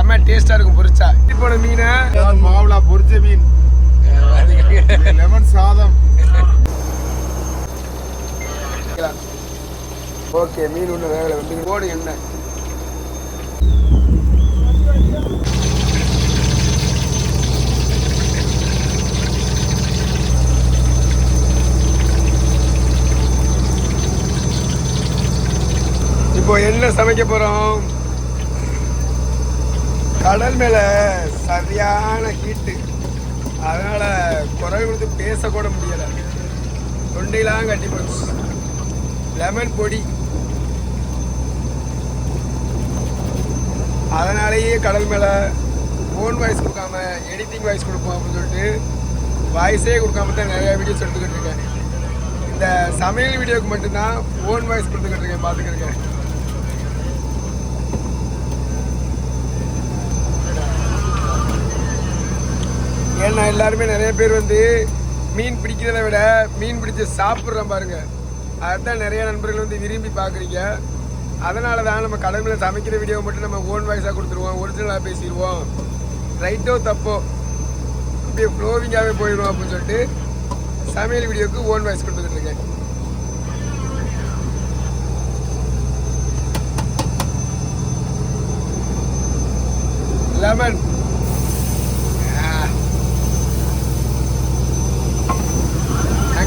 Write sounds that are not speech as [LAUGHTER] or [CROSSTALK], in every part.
செம்ம டேஸ்டா இருக்கும் பொரிச்சா. இப்போ மீனை. மாவுளா பொரிச்ச மீன். லெமன் சாதம். ஓகே மீன் ஒன்று வேகலை. வந்து ஓடு என்ன இப்போ என்ன சமைக்க போறோம்? கடல் மேல சரியான ஹீட்டு அதனால குறை கொடுத்து பேசக்கூட முடியல. தொண்டையெல்லாம் கட்டி போச்சு. லெமன் பொடி. அதனாலேயே கடல் மேலே ஃபோன் வாய்ஸ் கொடுக்காம எடிட்டிங் வாய்ஸ் கொடுப்போம் அப்படின்னு சொல்லிட்டு வாய்ஸே கொடுக்காம தான் நிறையா வீடியோஸ் எடுத்துக்கிட்டு இருக்கேன். இந்த சமையல் வீடியோக்கு மட்டும்தான் ஃபோன் வாய்ஸ் கொடுத்துக்கிட்டு இருக்கேன் பார்த்துக்கிருக்கேன் ஏன்னா எல்லாருமே நிறைய பேர் வந்து மீன் பிடிக்கிறத விட மீன் பிடிச்சி சாப்பிட்றோம் பாருங்க. அதுதான் நிறைய நண்பர்கள் வந்து விரும்பி பார்க்குறீங்க. அதனால தான் நம்ம கடமையில் சமைக்கிற வீடியோ மட்டும் நம்ம ஓன் வாய்ஸாக கொடுத்துருவோம். ஒரிஜினலாக பேசிடுவோம். ரைட்டோ தப்போ அப்படியே ஃப்ளோவிங்காகவே போயிடுவோம் அப்படின்னு சொல்லிட்டு சமையல் வீடியோக்கு ஓன் வாய்ஸ் கொடுத்துக்கிட்டு இருக்கேன். லெமன்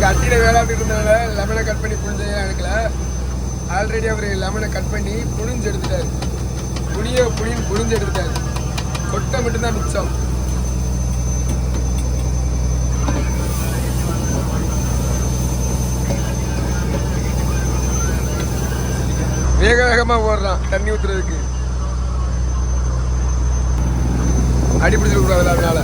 நாங்கள் அட்டியில் வேளாண்டிட்டு இருந்தனால லெமனை கட் பண்ணி புழிஞ்சதே எடுக்கல. ஆல்ரெடி அவர் லெமனை கட் பண்ணி புழிஞ்சு எடுத்துட்டாரு. புளிய புளின்னு புழிஞ்சு எடுத்துட்டாரு. கொட்டை மட்டும்தான் மிச்சம். வேக வேகமாக ஓடுறான் தண்ணி ஊற்றுறதுக்கு அடிபிடிச்சிருக்கூடாது அதனால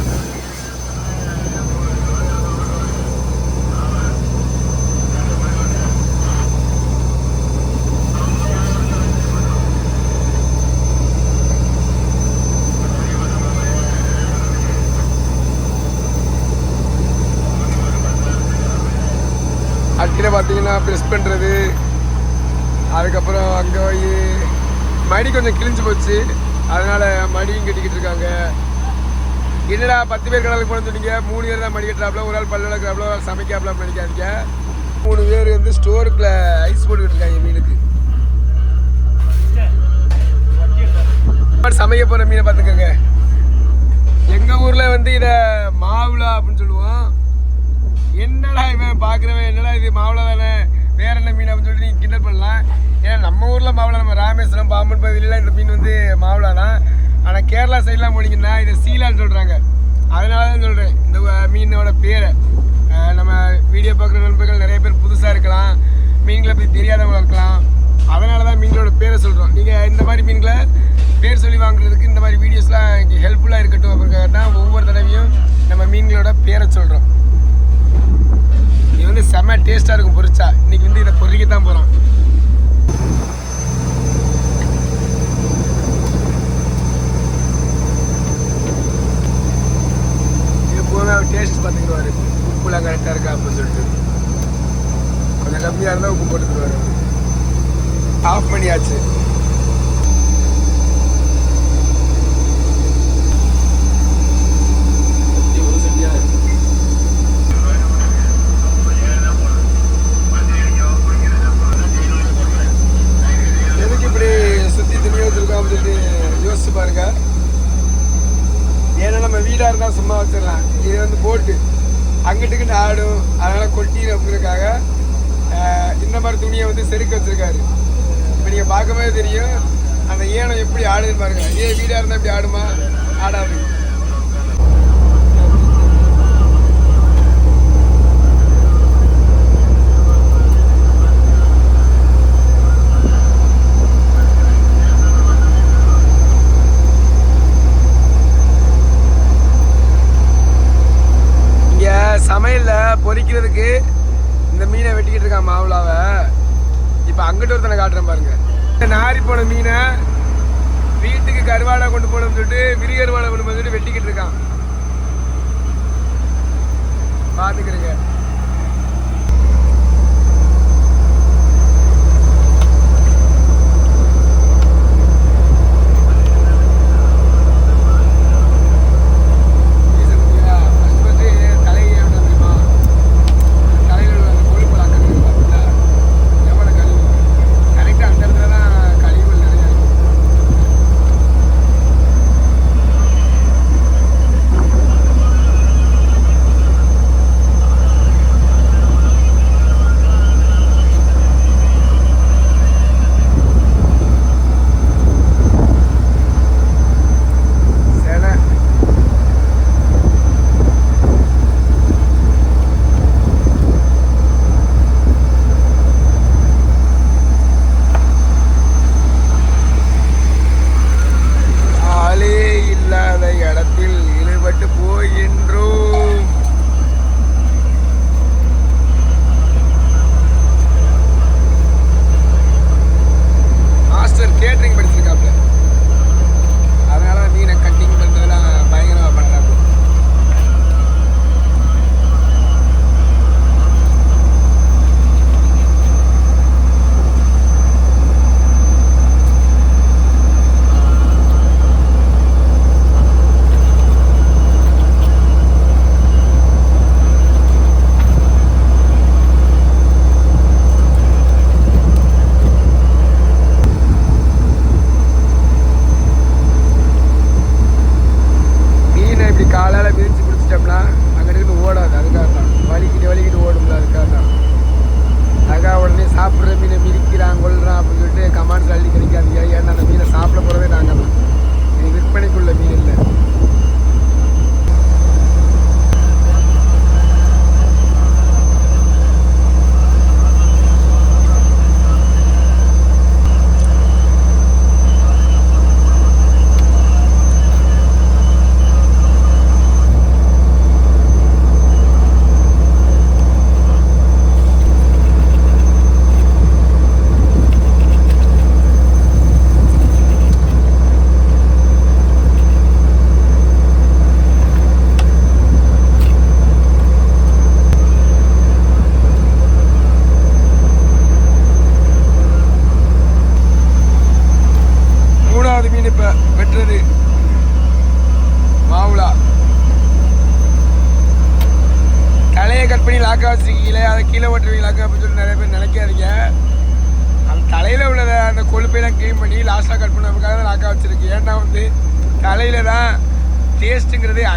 அட்டியில் பார்த்தீங்கன்னா ப்ரெஸ் பண்ணுறது அதுக்கப்புறம் அங்கே போய் மடி கொஞ்சம் கிழிஞ்சு போச்சு. அதனால் மடியும் கட்டிக்கிட்டு இருக்காங்க. என்னடா பத்து பேர் கடலுக்கு போன சொன்னீங்க? மூணு பேர் தான் மடி கட்டுறாப்புல ஒரு ஆள் பல்லு விளக்குறாப்புல சமைக்காப்புல நினைக்காதீங்க. மூணு பேர் வந்து ஸ்டோருக்குள்ள ஐஸ் போட்டுக்கிட்டு இருக்காங்க மீனுக்கு. சமைக்க போகிற மீனை பார்த்துக்கோங்க. எங்கள் ஊரில் வந்து இதை மாவுளா அப்படின்னு சொல்லுவோம் என்னடா இவன்? பார்க்குறவன் என்னடா இது? மாவுளை தானே? வேற என்ன மீன் அப்படின்னு சொல்லிட்டு நீங்கள் கிண்டல் பண்ணலாம். ஏன்னா நம்ம ஊரில் மாவுளை நம்ம ராமேஸ்வரம் பாம்பன் பகுதியிலலாம் இந்த மீன் வந்து மாவுளா தான் ஆனால் கேரளா சைட்லாம் போனீங்கன்னா இதை சீலான்னு சொல்கிறாங்க அதனால தான் சொல்கிறேன் இந்த மீனோட பேரை. நம்ம வீடியோ பார்க்குற நண்பர்கள் நிறைய பேர் புதுசாக இருக்கலாம். மீன்களை பற்றி தெரியாதவங்க இருக்கலாம். அதனால தான் மீன்களோட பேரை சொல்கிறோம் நீங்கள் இந்த மாதிரி மீன்களை பேர் சொல்லி வாங்குறதுக்கு இந்த மாதிரி வீடியோஸ்லாம் ஹெல்ப்ஃபுல்லாக இருக்கட்டும் அப்படிங்கிறத தான் ஒவ்வொரு தடவையும் நம்ம மீன்களோட பேரை சொல்கிறோம் டேஸ்ட்டாக இருக்கும் பொரிச்சா. இன்னைக்கு வந்து இதை பொரிக்க தான் போகிறோம் இது போக டேஸ்ட் பார்த்துக்கிடுவாரு. உப்புலாம் கரெக்டாக இருக்கா அப்படின்னு சொல்லிட்டு. கொஞ்சம் கம்மியாக இருந்தால் உப்பு போட்டுருவாரு ஆஃப் பண்ணியாச்சு இப்படி சுற்றி துணி வச்சிருக்கோம் அப்படின்னு யோசிச்சு பாருங்க ஏன்னா வீடாக இருந்தால் சும்மா வச்சிடலாம். இது வந்து போட்டு அங்கிட்டுக்கிட்டு ஆடும். அதனால் கொட்டி அப்படிங்கிறதுக்காக இந்த மாதிரி துணியை வந்து செருக்க வச்சிருக்காரு. இப்போ நீங்கள் பார்க்கும்போது தெரியும் அந்த ஏனம் எப்படி ஆடுதுன்னு பாருங்க. இதே வீடாக இருந்தால் இப்படி ஆடுமா? ஆடாது இங்கே பொறிக்கிறதுக்கு இந்த மீனை வெட்டிக்கிட்டு இருக்கான் மாவுளாவை இப்போ அங்கிட்ட ஒருத்தனை காட்டுறேன் பாருங்க. இந்த நாரி போன மீனை வீட்டுக்கு கருவாடை கொண்டு போகணும்னு சொல்லிட்டு விரிகருவாடை கொண்டு போய் சொல்லிட்டு வெட்டிக்கிட்டு இருக்கான். பார்த்துக்கிறேங்க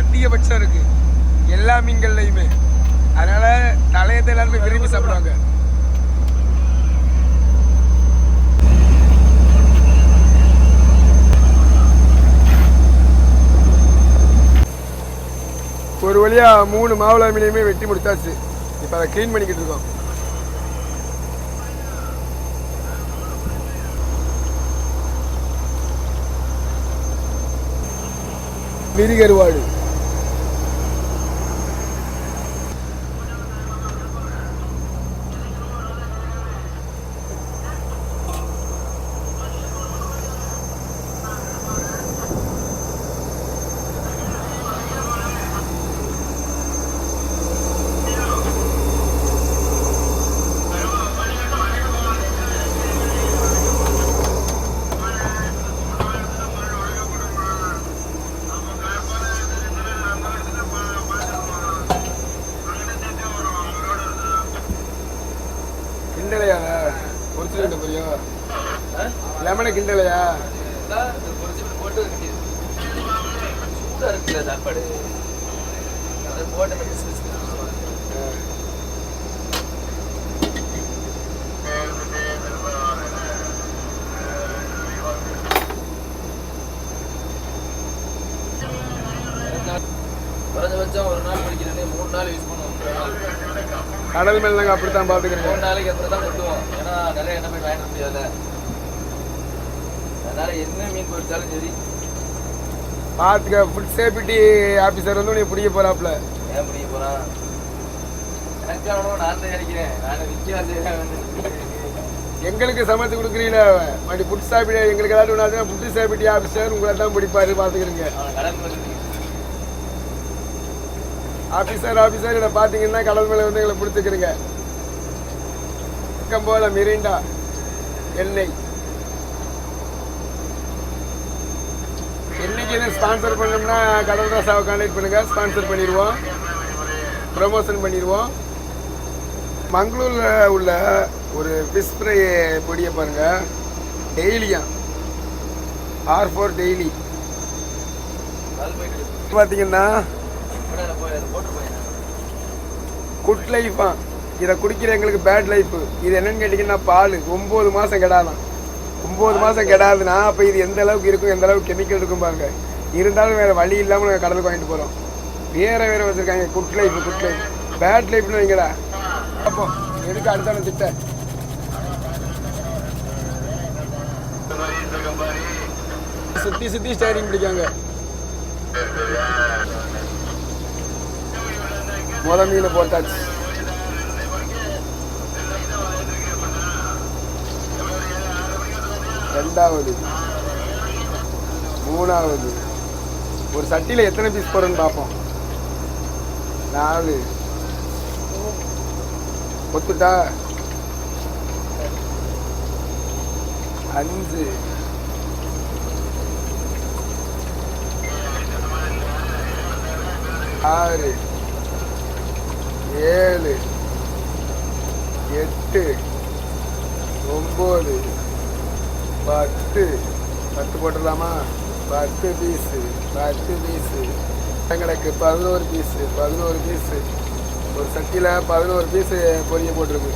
அதிகபட்சம் இருக்குது எல்லா மீன்கள்லையுமே. அதனால தலையத்தை எல்லாருமே விரும்பி சாப்பிடுவாங்க. ஒரு வழியா மூணு மாவுளா மீனையுமே வெட்டி முடித்தாச்சு இப்போ அதை க்ளீன் பண்ணிக்கிட்டு இருக்கோம். மிருகருவாடு கிண்டலையா பொரிச்சு ரெண்டு பொரியும் லெமனை கிண்டலையா போட்டு சூடாக இருக்குல்ல சாப்பாடு அதை போட்டு அந்த பிசு பிசு குறைஞ்சபட்சம் ஒரு நாள் படிக்கிறது மூணு நாள் யூஸ் பண்ணுவோம். கடல் மேல நாங்கள் அப்படித்தான் பார்த்துக்கிறோங்க மூணு நாளைக்கு அப்புறம் தான் கொட்டுவோம். ஏன்னா நிறைய எண்ணெய் போய் வாங்கிட்டு வர முடியாதுல்ல அதனால என்ன மீன் பொரிச்சாலும் சரி. பார்த்துக்க ஃபுட் சேஃப்டி ஆஃபீஸர் வந்து உன்னை பிடிக்க போறாப்ல. ஏன் பிடிக்க போறான் எனக்கான நான் தயாரிக்கிறேன் நான் எங்களுக்கு சமைச்சு கொடுக்குறீங்கள மறுபடி ஃபுட் சேஃப்டி எங்களுக்கு ஏதாவது ஒன்று ஃபுட் சேஃப்டி ஆஃபீஸர் உங்களை தான் பிடிப்பாரு பார்த்துக்கிறீங்க ஆஃபீஸர் ஆஃபீஸர் இதை பார்த்தீங்கன்னா கடல் மேலே வந்து எங்களை பிடிச்சிக்கிறீங்க. பக்கம் போல மிரிண்டா. எண்ணெய் என்னைக்கு எதுவும் ஸ்பான்சர் பண்ணோம்னா கடல்ராசாவை கான்டாக்ட் பண்ணுங்க. ஸ்பான்சர் பண்ணிடுவோம். ப்ரமோஷன் பண்ணிடுவோம். மங்களூரில் உள்ள ஒரு ஃபிஷ் ஃப்ரை பொடியை பாருங்கள் டெய்லியும் ஆர் ஃபோர் டெய்லி பார்த்தீங்கன்னா குட் லைஃபா இதை குடிக்கிற எங்களுக்கு பேட் லைஃப் இது என்னன்னு கேட்டிங்கன்னா பால். ஒம்பது மாதம் கெடாதான். ஒம்பது மாதம் கெடாதுன்னா அப்போ இது எந்த அளவுக்கு இருக்கும் எந்த அளவுக்கு கெமிக்கல் இருக்கும் பாருங்க. இருந்தாலும் வேறு வழி இல்லாமல் நாங்கள் கடலுக்கு வாங்கிட்டு போகிறோம் வேறு வேறு வச்சுருக்காங்க. Good life good life bad லைஃப்னு வைங்கடா அப்போ எதுக்கு அடுத்தான திட்ட? சுற்றி சுற்றி ஸ்டேரிங் பிடிக்காங்க. முத மீன் போட்டாச்சு. ரெண்டாவது. மூணாவது. ஒரு சட்டியில் எத்தனை பீஸ் போடுறேன்னு பார்ப்போம். நாலு. ஒத்துட்டா? அஞ்சு. ஆறு. ஏழு. எட்டு. ஒம்பது. பத்து போட்டுடலாமா? பத்து பீஸு பத்து பீஸு எங்களுக்கு பதினோரு பீஸு பதினோரு பீஸு ஒரு சட்டியில் பதினோரு பீஸு பொரிய போட்டிருக்கு.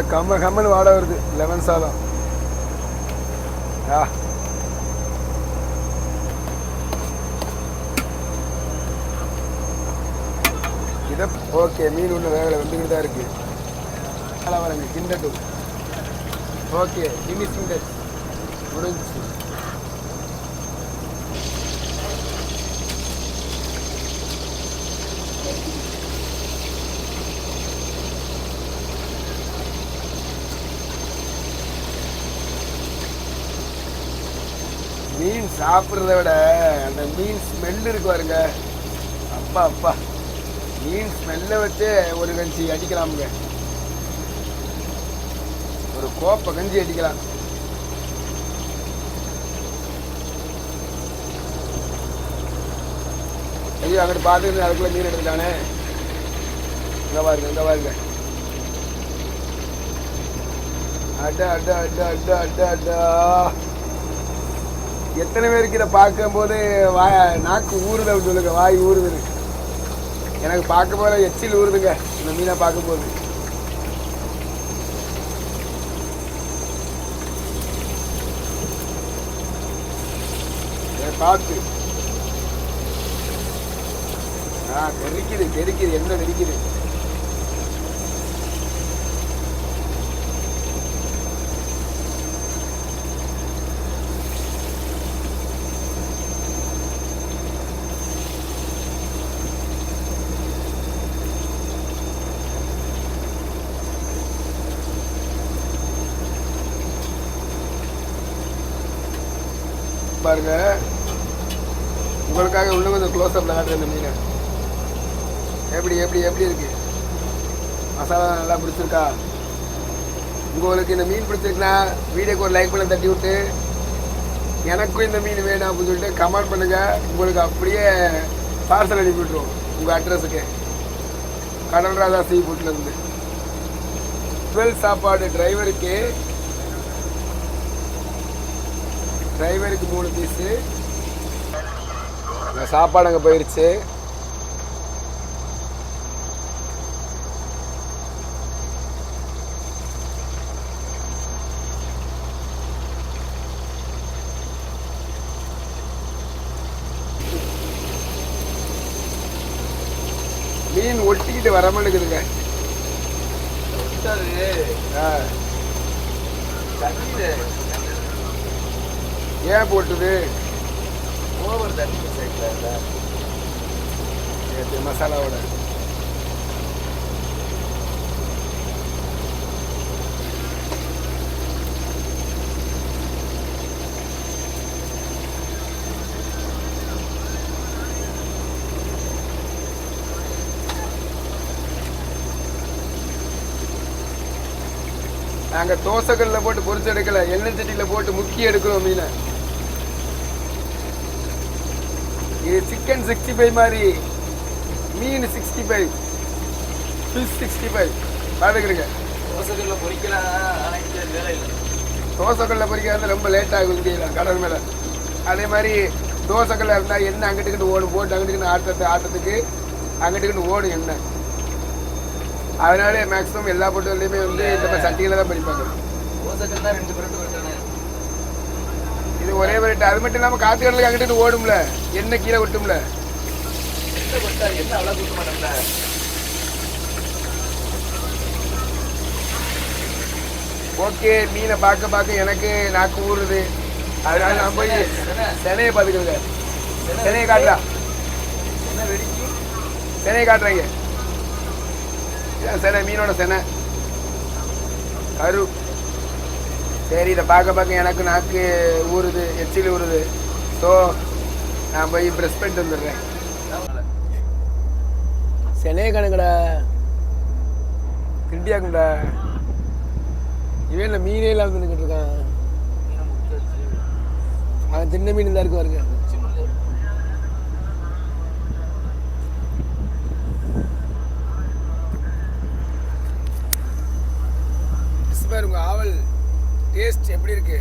நல்லா கம்ம கம்மன்னு வாட வருது. லெமன் சாதம். ஆ. இதை ஓகே மீன் ஒன்று வேகலை வந்துக்கிட்டு தான் இருக்குது நல்லா வரங்க கிண்டட்டும் ஓகே ஃபினிஷிங் டச் முடிஞ்சிச்சு மீன் சாப்பிட்றத விட அந்த மீன் ஸ்மெல் இருக்கு பாருங்க. அப்பா அப்பா. மீன் ஸ்மெல்லை வச்சு ஒரு கஞ்சி அடிக்கலாமுங்க. ஒரு கோப்பை கஞ்சி அடிக்கலாம். ஐயோ அங்கிட்டு பார்த்துட்டு அதுக்குள்ள மீன் எடுத்துட்டானே. இங்கே பாருங்க இங்கே பாருங்க. அட அட அட அட அட அடா. எத்தனை பேருக்கு இதை பார்க்கும்போது வாய் நாக்கு ஊறுது அப்படின்னு சொல்லுங்க வாய் ஊறுதுன்னு. எனக்கு பார்க்க போகிற எச்சில் ஊறுதுங்க இந்த மீனை பார்க்கும்போது. பார்த்து. ஆ தெரிக்குது தெரிக்குது என்ன தெரிக்குது பாருங்க. உங்களுக்காக இன்னும் கொஞ்சம் க்ளோஸ் அப்ல காட்டுறேன் இந்த மீனை. எப்படி எப்படி எப்படி இருக்கு? மசாலா நல்லா பிடிச்சிருக்கா? உங்களுக்கு இந்த மீன் பிடிச்சிருக்குன்னா வீடியோக்கு ஒரு லைக் பண்ண தட்டி விட்டு எனக்கும் இந்த மீன் வேணும் அப்படின்னு சொல்லிட்டு கமெண்ட் பண்ணுங்க. உங்களுக்கு அப்படியே பார்சல் அனுப்பி விட்ருவோம் உங்கள் அட்ரஸுக்கு கடல் ராதா சீ ஃபுட்லேருந்து டுவெல் சாப்பாடு டிரைவருக்கு டிரைவருக்கு மூணு பீஸு. சாப்பாடு அங்கே போயிடுச்சு மீன் ஒட்டிக்கிட்டு வர ஏன் போட்டுது? ஓவர் தண்ணி சேர்க்கல நேற்று மசாலாவோட. நாங்கள் தோசைக்கல்ல போட்டு பொறிச்சு எடுக்கல எண்ணெய் சட்டியில் போட்டு முக்கி எடுக்கிறோம் மீனை இது சிக்கன் சிக்ஸ்டி ஃபைவ் மாதிரி மீன் sixty five fish sixty five பார்த்துக்கிறீங்க தோசைக்கல்ல இல்லை. தோசைக்கல்ல பொரிக்கிறது ரொம்ப லேட் இங்கே கடல் மேலே. அதே மாதிரி தோசைக்கல்ல இருந்தால் எண்ணெய் அங்கிட்டுக்கிட்டு ஓடும் போட்டு அங்கிட்டுக்கிட்டு ஆட்டத்தை ஆட்டத்துக்கு அங்கிட்டுக்கிட்டு ஓடும் எண்ணெய். அதனாலே மேக்ஸிமம் எல்லா பொருட்கள்லையுமே வந்து இந்த மாதிரி சட்டிகளை தான் பொரிப்பாங்க தோசைக்கல் தான் ரெண்டு இது ஒரே ரேட்டு அது மட்டும் இல்லாமல் காசு கடலுக்கு அங்கிட்டு ஓடும்ல. என்ன கீழே விட்டும்ல ஓகே மீனை பார்க்க பார்க்க எனக்கு நாக்கு ஊறுது. அதனால நான் போய் சென்னையை பார்த்துக்கோங்க சென்னையை காட்டுறா. சென்னையை காட்டுறேங்க. சென்னை மீனோட சென்னை. கரு. சரி இதை பார்க்க பார்க்க எனக்கு நாக்கு ஊறுது எச்சில் ஊறுது. ஸோ நான் போய் ப்ரெஸ் பண்ணிட்டு வந்துடுறேன். சென்னையை கணக்குடா கிண்டியாக்கும்டா. இவன் இல்லை மீனே இல்லாமல் தின்னுக்கிட்டு இருக்கான். அவன் சின்ன மீன் தான் இருக்கு பாருங்க. பாரு ஆவல். டேஸ்ட் எப்படி இருக்கு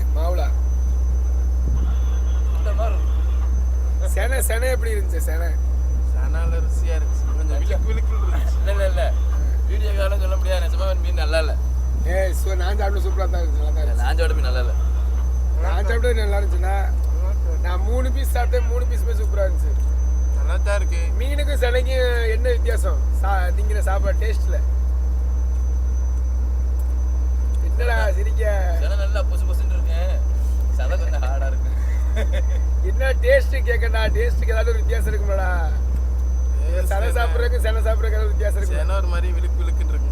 மாதிரி செனை செனை எப்படி இருந்துச்சு செனை? சனால ருசியா இருக்கு கொஞ்சம் விழுக்கு இருந்துச்சு. இல்ல இல்ல இல்ல. வீடியோ காலம் சொல்ல முடியாது. நிஜமா மீன் நல்லா இல்ல. ஏய் சோ நான் சாப்பிட சூப்பராக தான் இருந்துச்சு நல்லா தான் இருந்துச்சு லாஞ்சோட மீன் நல்லா இல்ல. நான் சாப்பிட்டது நல்லா இருந்துச்சுன்னா நான் மூணு பீஸ் சாப்பிட்டேன் மூணு பீஸுமே சூப்பராக இருந்துச்சு. நல்லா தான் இருக்கு. மீனுக்கும் சிலைக்கும் என்ன வித்தியாசம்? சா- திங்கிற சாப்பாடு டேஸ்ட்ல என்னடா சிரிக்க சில நல்லா புசு புசுன்னு இருக்கேன் சதை கொஞ்சம் ஹார்டா இருக்கு. என்ன டேஸ்ட் கேட்கடா டேஸ்ட்டுக்கு ஏதாவது ஒரு வித்தியாசம் இருக்குமாடா. சனை சாப்பிட்றதுக்கு செனை சாப்பிட்றதுக்கு ஏதாவது வித்தியாசம் இருக்கு சேனா ஒரு மாதிரி விழுக்கு விழுக்குன்னு இருக்கு.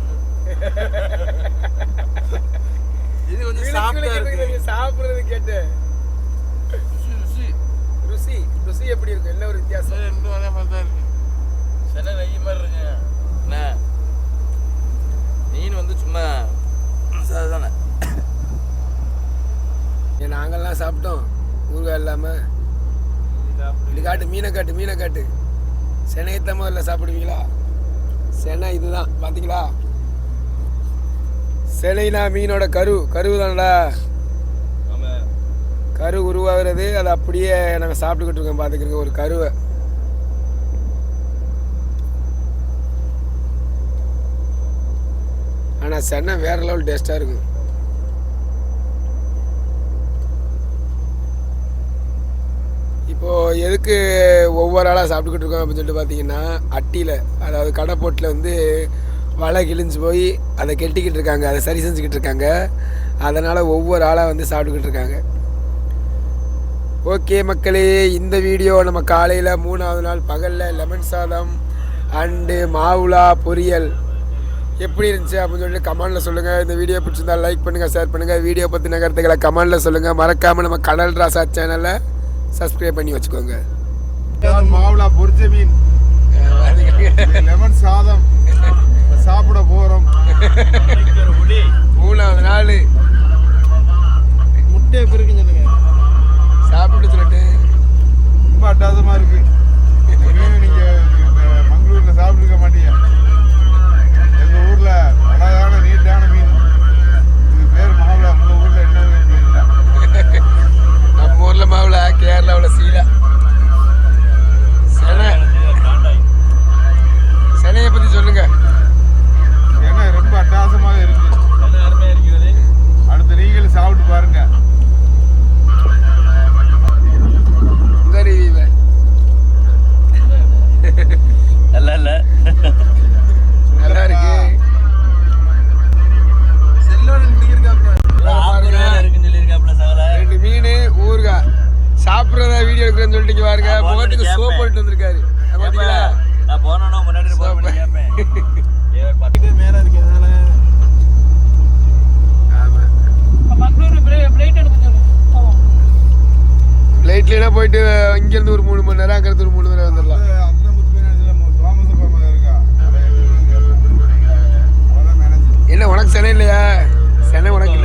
இது கொஞ்சம் சாப்பிட்டா இருக்கு. சாப்பிட்றது கேட்டு. ருசி ருசி. எப்படி இருக்கும் என்ன ஒரு வித்தியாசம்? ரெண்டும் அதே மாதிரி தான் இருக்கு. சில நெய் மாதிரி இருக்குங்க என்ன? மீன் வந்து சும்மா அதுதானே ஏன் நாங்கெல்லாம் சாப்பிட்டோம். ஊறுகாய் இல்லாமல் இப்படி காட்டு மீனை காட்டு மீனை காட்டு. செனையத்த முதல்ல சாப்பிடுவீங்களா? செனை இதுதான் பார்த்தீங்களா செனைனா மீனோட கரு கரு தானடா. கரு உருவாகிறது அதை அப்படியே நாங்கள் சாப்பிட்டுக்கிட்டு இருக்கோம் பார்த்துக்கிறோங்க ஒரு கருவை. ஆனால் சென்னை வேறு லெவல் டேஸ்ட்டாக இருக்கும் இப்போது எதுக்கு ஒவ்வொரு ஆளாக சாப்பிட்டுக்கிட்டு இருக்கோம் அப்படின்னு சொல்லிட்டு பார்த்தீங்கன்னா அட்டியில் அதாவது கடை போட்டில் வந்து வலை கிழிஞ்சு போய் அதை கெட்டிக்கிட்டு இருக்காங்க அதை சரி செஞ்சுக்கிட்டு இருக்காங்க. அதனால் ஒவ்வொரு ஆளாக வந்து சாப்பிட்டுக்கிட்டு இருக்காங்க. ஓகே மக்களே இந்த வீடியோ நம்ம காலையில் மூணாவது நாள் பகலில் லெமன் சாதம் அண்டு மாவுளா பொரியல். எப்படி இருந்துச்சு அப்படின்னு சொல்லிட்டு கமெண்டில் சொல்லுங்கள் இந்த வீடியோ பிடிச்சிருந்தா லைக் பண்ணுங்கள் ஷேர் பண்ணுங்கள் வீடியோ பற்றின கருத்துக்களை கமெண்டில் சொல்லுங்கள் மறக்காமல் நம்ம கடல் ராசா சேனலை சப்ஸ்கிரைப் பண்ணி வச்சுக்கோங்க. மாவுளா பொரிச்ச மீன். [LAUGHS] லெமன் சாதம். சாப்பிட போறோம். மூணாவது நாள். முட்டை பிறகு சொல்லுங்க. சாப்பிட்டு சொல்லிட்டு. ரொம்ப அட்டாசமா இருக்கு. இந்த மீன் நீங்க இந்த மங்களூர்ல சாப்பிட்டுருக்க மாட்டீங்க. ஊர்ல அழகான நீட்டான மீன். இது பேர் மாவுளா உங்க ஊர்ல என்ன மீன் தெரியல. நம்ம ஊரில் மாவுல கேரளாவில் சீலா. செனை. செனையை பற்றி சொல்லுங்க. ஏன்னா ரொம்ப அட்டாசமாக Tenemos aquí.